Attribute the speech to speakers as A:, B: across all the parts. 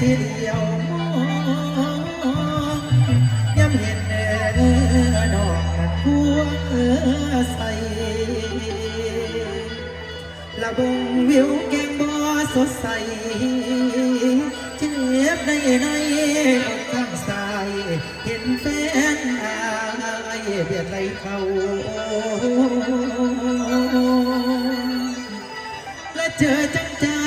A: ที่เดียวมองย้ำเห็นเนื้อดอกนั้นหัวใสละบงวิวแกงบอสดใสเจ็บในในอกข้างซ้าย เห็นแฟนอายเบียดไหลเขาและเจอจังจ้า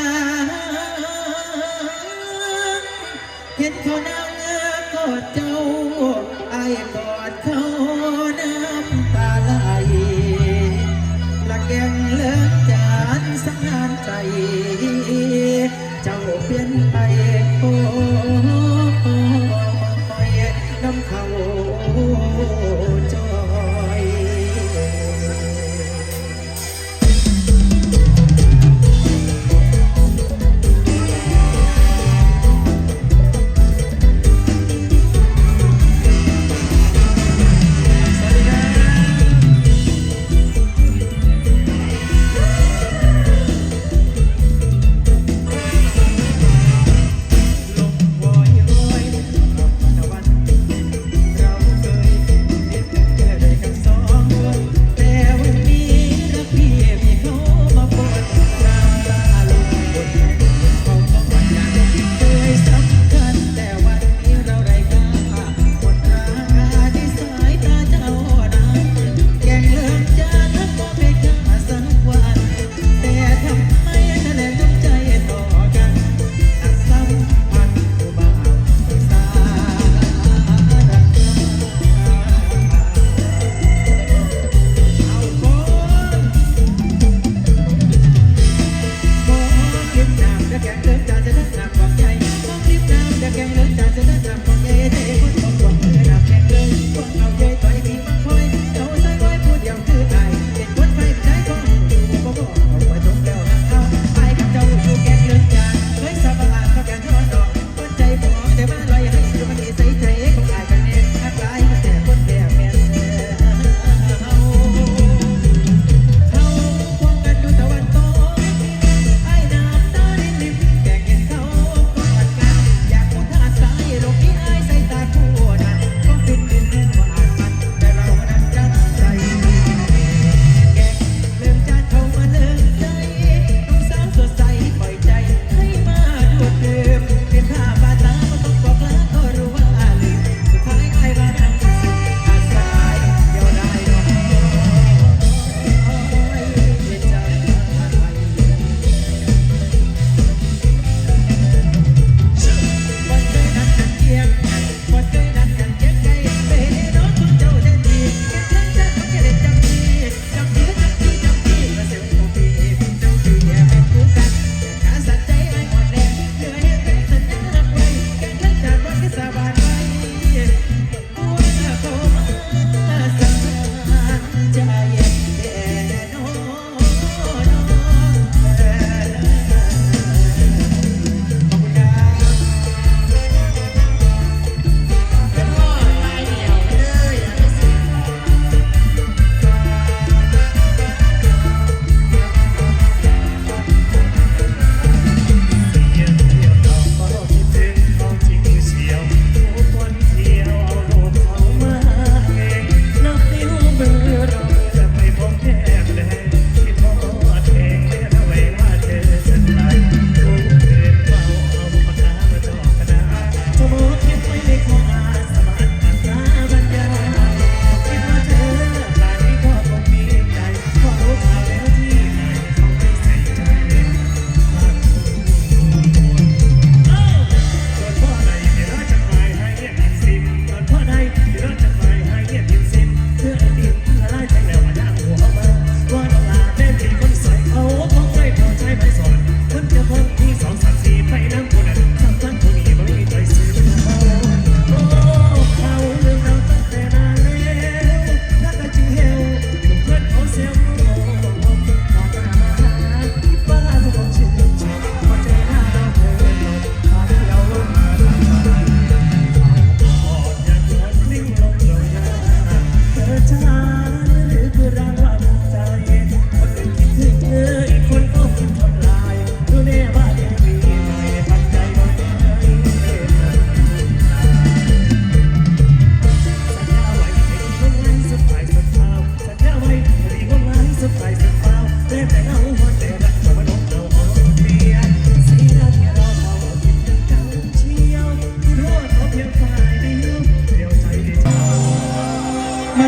A: นคนเอาเลิกกดใจ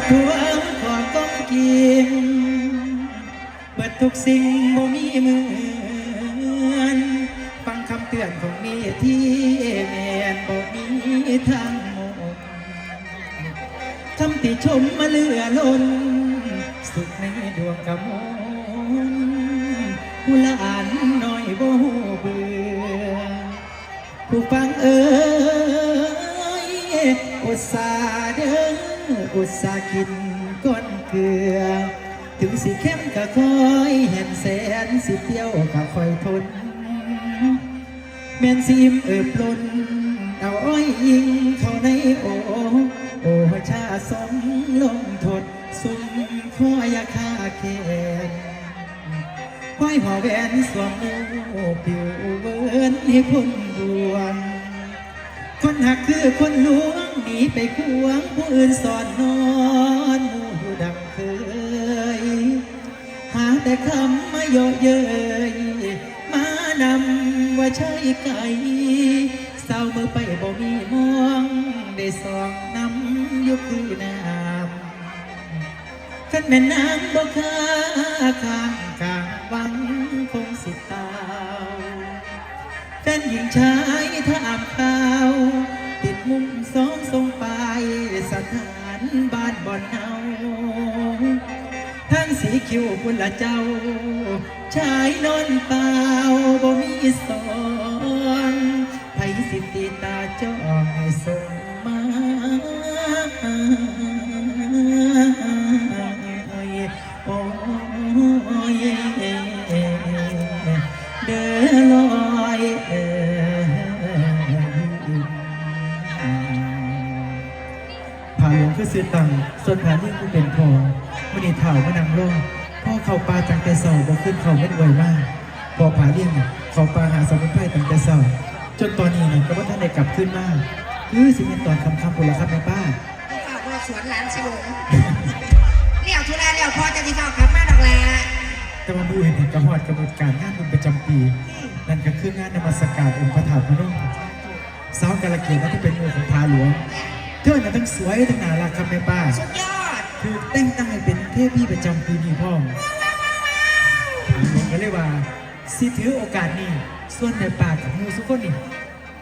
A: ผัวของก้มกินเปิดทุกสิ่งบ่มีเหมือนฟังคำเตือนของมีที่แมนบ่มีทางหมดทำติชมมาเลือล้น สุขในดวงกมลผู้ละอ่านน้อยบ่หูเบื่อผู้ฟังเอ๋ยอุตส่าเดิน อุตสาห์กินก้อนเกลือ ถึงสิเข้มก็คอยเห็นแสนสิเที่ยวก็คอยทนแม่นซีมเอิบล้นเอาอ้อยยิงเข้าในโอโอชาสมลงทดสุ่มคอยาคาแขนควายห่อแวนสวมมูผิวเวินให้คนบวงคนหักคือคนลวง หนีไปควงผู้อื่นสอนนอนหมูอยู่ดังเคย หาแต่คำมาโยเยยมานำว่าใช่ไก่เศร้ามือไปบ่มีมอง ได้สองน้ำยุคือน้ำขันแม่นน้ำบ่ค่าข้างกลางวังคงสิตาแฟนหญิงชายถาอ่านข่าว คิวพุ่นละเจ้า ชายนอนเปล่าบ่มีสอนไผสิติตาจ้องส่งมาโอ้ยเดินลอยเอ่ผาหลวงคือเสือตังส่วนผานี่คือเป็นพอมันนี่เถ่ามันนำลง พ่อเข้าปลาจังแต่เสาบ่ขึ้นเขาไม่รวยมากพอผาเลี้ยงเขาปลาหาสมุนไพรตั้งแต่เสาจนตอนนี้เนี่ยก็ว่าท่านได้กลับขึ้นมาคือสิเป็นตอนคำคำๆบุรครับแม่ป้า
B: ที่ฝากว่าสวนหลานสิลุงเลี้ยวทุเรศเลี้ยวพอจะที่ฝากกลับมาดอกแล
A: แต่ว่ามือเห็นกระหอดกำหนดการงานบุญประจำปี นั่นก็คืองานนมัสการองค์พระธาตุพนมสาวกาลเกียรตินั่นที่เป็นมือของพาหลวงเธอน่ะทั้งสวยทั้งน่ารักครับแม่ป้า
B: สุดยอด
A: คือแต่งตั้งให้เป็นเทพีประจำปีนี้พ่อผมก็เลยว่าสิถือโอกาสนี้ส่วนแม่ป้ากับหมูสุกคนนี่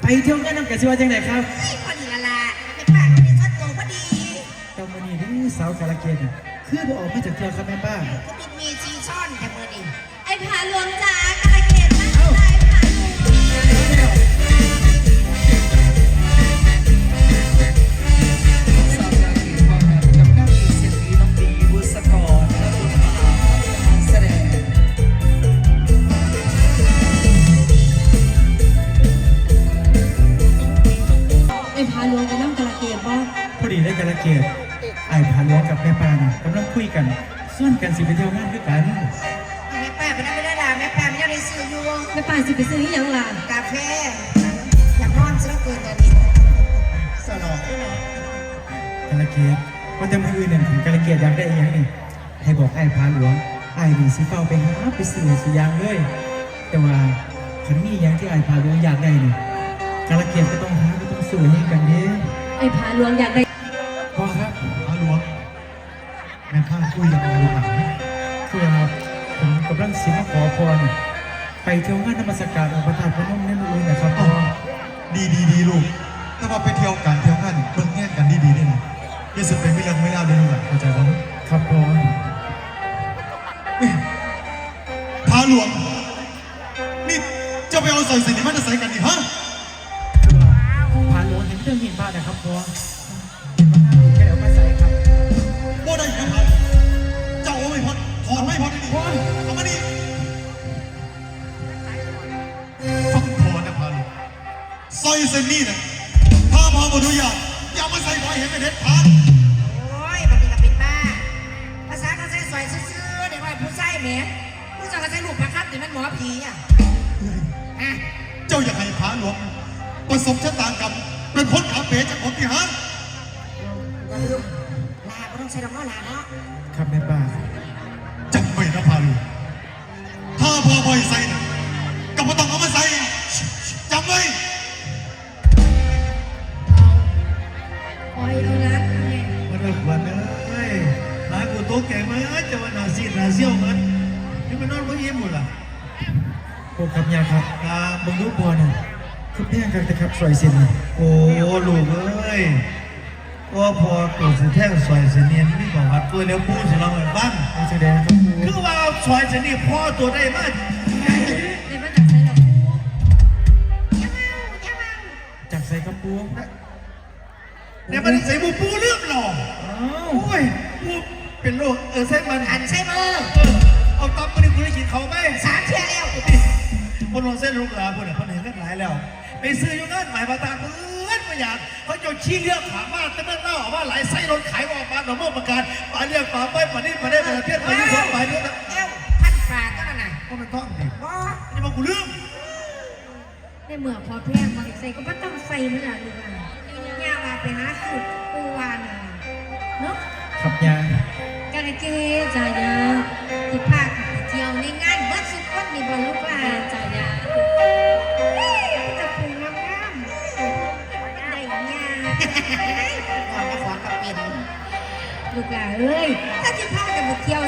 A: ไปเที่ยวงานน้ำกันสิว่าจังไหนครับ
B: เฮ้ยพอดีละละไม่ปากไม่ได้สัดตัวพอดี
A: ตอนนี้นี่สาวกาลเกียรติน่ะคือบ่ออกมาจากเที่ยวครับแม่ป้า
B: ก็มีมีจีช่อนแต่มือนี่
C: ไอ้ผาหลวงจ๋า
B: ซื้ออ
C: หยังล่ะ
B: กาแฟอยากนอนซะเหลือเกินตอนนี้สลอกด้วยเนาะ
A: กาลเกียรติวันแต่มืออื่นเนี่ยถึงกาลเกียรติอยากได้อหยังนี่ให้บอกไอ้พาหลวงไอ้นี่สิเฝ้าไปหาไปสื่อสุอยางเลย แต่ว่าขันมีอหยังที่ไอ้พาหลวงอยากได้นี่กาลเกียรติก็ต้องหาก็ต้องสื่อให้กันเด้
C: ไอ้ผาหลวงอยากได้
A: พ่อครับพาหลวงแม่พาคุยกันดูหนังคือว่าผมกำลังสิมาขอพร ไปเที่ยวงานนมัสการองค์พระธาตุพนมในมืออื่นนะครับพ่อ
D: ดีดีดีลูก ถ้าว่าไปเที่ยวกันเที่ยวกันเบิ่งแง่งกันดีดีนี่นะอย่าสุดเป็นไม่เรื่องไม่เล่าเด้อลูกหลานเข้าใจบ่
A: ครับพ่อ
D: พาหลวงนี่เจะไปเอาใส่สินี่มันจะใส่กันนี่ฮะ
A: พาหลวงเห็นเรื่องหินบ้านนะครับ
D: พ่อ ใส่เส้นนี่นะถ้าพาบอนุญาตอย่ามาใส่ไว้เห็นเป็นเด็ดขาด
B: โอ้ยบัดนี้ก็เป็นบ้าภาษาเขาใช้สวยซื่อๆเด็กว่าผู้ใช้แหมผู้ชายก็ใช้ลูกประคับแต่มันหมอผีอะอะ
D: เจ้าอยากให้พาหลวงประสบชะตากรรมเป็นพ้นขาเป๋จากผมที่ฮะ
B: อย่าลืมลาก็ต้องใช้ดอกไม้ลาเนาะ
A: ครับแม่ป้า
D: จำไว้นะพาหลวงถ้าพอบ่อยใส่นะ
C: ค
E: รั
A: บยาครับ
D: ครับ
A: บังรูปบอลน่ะคือแพงกันแต่ครับสวยเส้นนี่
D: โอ้ลูกเอ้ยว่าพอตัวสิแท่งซอยเสยเนียนนี่บอกว่าตัวเลี้ยวปูสิเราเหมือนบ้าน
A: เอาแสดงครับครู
D: คือว่าซอยเสยนี่พ่อตัวได้มาก
C: ในบ้านจากไซหลอกครู
A: จากใส่กระปู
D: เนี่ยมันใส่บูปูเรื่องหรอ
A: อ้าว
D: โอ้ยปูเป็นโรคเออเส้นมัน
B: อันใช่มือ
D: เออเอาตับมาดิคุณได้กินเขาไหม
B: สามเที่ยแล้ว
D: คนลงเส้นลูกหลานคนเนี่ยคนเห็นกันหลายแล้ว ไปซื้ออยู่นั่นหมายมาตาเพื่อนประหยัดเขาจะชี้เลือกขามาแต่เมื่อเล่าว่าหลายไส้รถขายออกมาหน่อเมื่อประกาศป่าเรียกป่าไปป่านี้ป่าได้ป่าเทียบป่าที่สองป่านี้นะ
B: เอ้าพันฝากก็นั่นน่ะ
D: ก็มันต้องดิ
B: บ่
D: นี่มันกูเรื่อง
C: ในเมื่อพอแพงมาใส่ก็ไม่ต้องใส่เมื่อลูกอะย่ามาไปหาสูตรปูวานน่ะเนาะ
A: ครับยา
C: กันเกจ่ายาที่พาไปเที่ยว ในงานเบิร์ดสุดคนนี่บอลูกหลานจ่ายาจะปูงามๆได้ยา
B: ก่อนมาขอกับเป็น
C: ลูกหลานเอ้ยถ้าจะพากันไปเที่ยว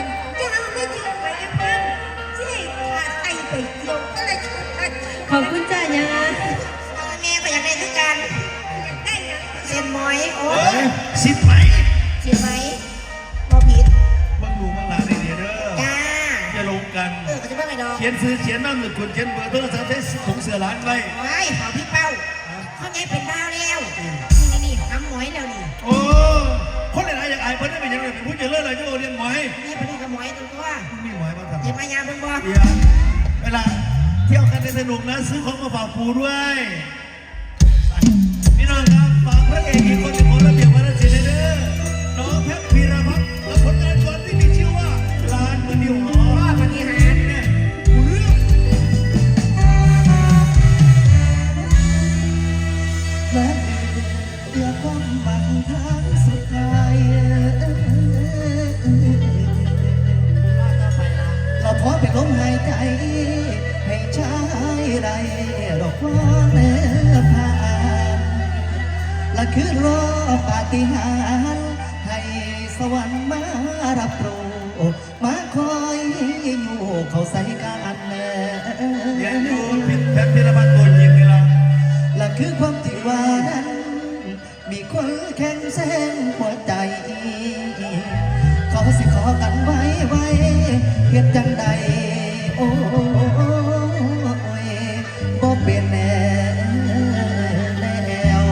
C: ยน
D: ซื้อเขียนน้ำหนึ่งคนเขียนเบอร์โทรศัพท์ให้ถุงเสือร้านไว้
B: ไว้เผาพี่เป้าเขาไงเป็นดาวแล้ว นี่นี่ทำหมอยแล้วนี่
D: โอ้คนไหนๆอยากอายเพิ่นได้เป็นยังไงเป็นผู้เจริญอะไรจะโอเรียนหมอย
B: นี่ไปนี่กับหมอยตัวตัว
D: มีหมอยมาทำ
B: เห็นมายาเบิ่งบ่
D: เดี๋ยวเวลาเที่ยวกันในสนุกนะซื้อของมาฝากปูด้วยพี่น้องครับฝากพระเอกอีกคนหนึ่งของระ เป็นลมหา
B: ย
F: ใจ ให้ชายใดดอกว่าเนื้อผ่านและคือรอปาฏิหาริย์ให้สวรรค์มารับรู้มาคอยอยู่เขาใส่กันแน่
D: เรียนอยู่เพชรพีรพัฒน์ตัวจริงนี่ละ
F: และคือความที่ว่านั้น มีคนแข่งแซงหัวใจ เขาสิขอกันไว้ไว้เฮ็ดจังใดโอ้ยบ่เป็นแน่แล้ว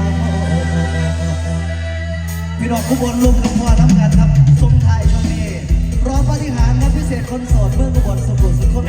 F: พี่น้องผู้บนลุมกับพ่อน้ำกันครับสมทายช่วงนี้รอปฏิหารนักพิเศษคนโสดเมืองอุบน
B: สม
F: บูรณ์สุดคน